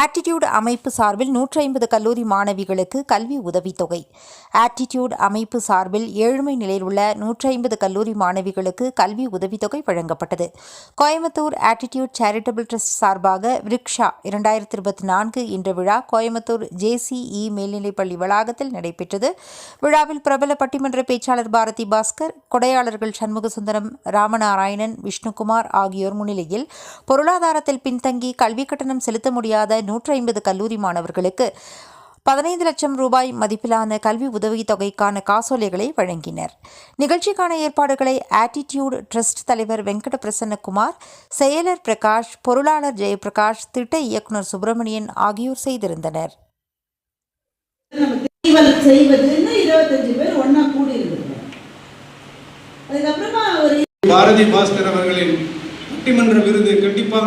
Attitude அமைப்பு சார்பில் நூற்றி ஐம்பது கல்லூரி மாணவிகளுக்கு கல்வி உதவித்தொகை. ஆட்டிடியூட் அமைப்பு சார்பில் ஏழ்மை நிலையில் உள்ள நூற்றி ஐம்பது கல்லூரி மாணவிகளுக்கு கல்வி உதவித்தொகை வழங்கப்பட்டது. கோயம்புத்தூர் ஆட்டிடியூட் சேரிட்டபிள் ட்ரஸ்ட் சார்பாக விரிக்ஷா இரண்டாயிரத்தி இருபத்தி நான்கு என்ற விழா கோயம்புத்தூர் ஜேசிஇ மேல்நிலைப்பள்ளி வளாகத்தில் நடைபெற்றது. விழாவில் பிரபல பட்டிமன்ற பேச்சாளர் பாரதி பாஸ்கர் கொடையாளர்கள் சண்முகசுந்தரம் ராமநாராயணன் விஷ்ணுகுமார் ஆகியோர் முன்னிலையில் பொருளாதாரத்தில் பின்தங்கி கல்வி கட்டணம் செலுத்த முடியாத நூற்றி ஐம்பது கல்லூரி மாணவர்களுக்கு பதினைந்து லட்சம் ரூபாய் மதிப்பிலான கல்வி உதவித் தொகைக்கான காசோலைகளை வழங்கினர். நிகழ்ச்சிக்கான ஏற்பாடுகளை ஆட்டிடியூட் ட்ரஸ்ட் தலைவர் வெங்கட பிரசன்னகுமார் செயலர் பிரகாஷ் பொருளாளர் ஜெயபிரகாஷ் திட்ட இயக்குனர் சுப்பிரமணியன் ஆகியோர் செய்திருந்தனர். பாரதி பாஸ்கர் அவர்களின் பட்டிமன்ற விருது கண்டிப்பாக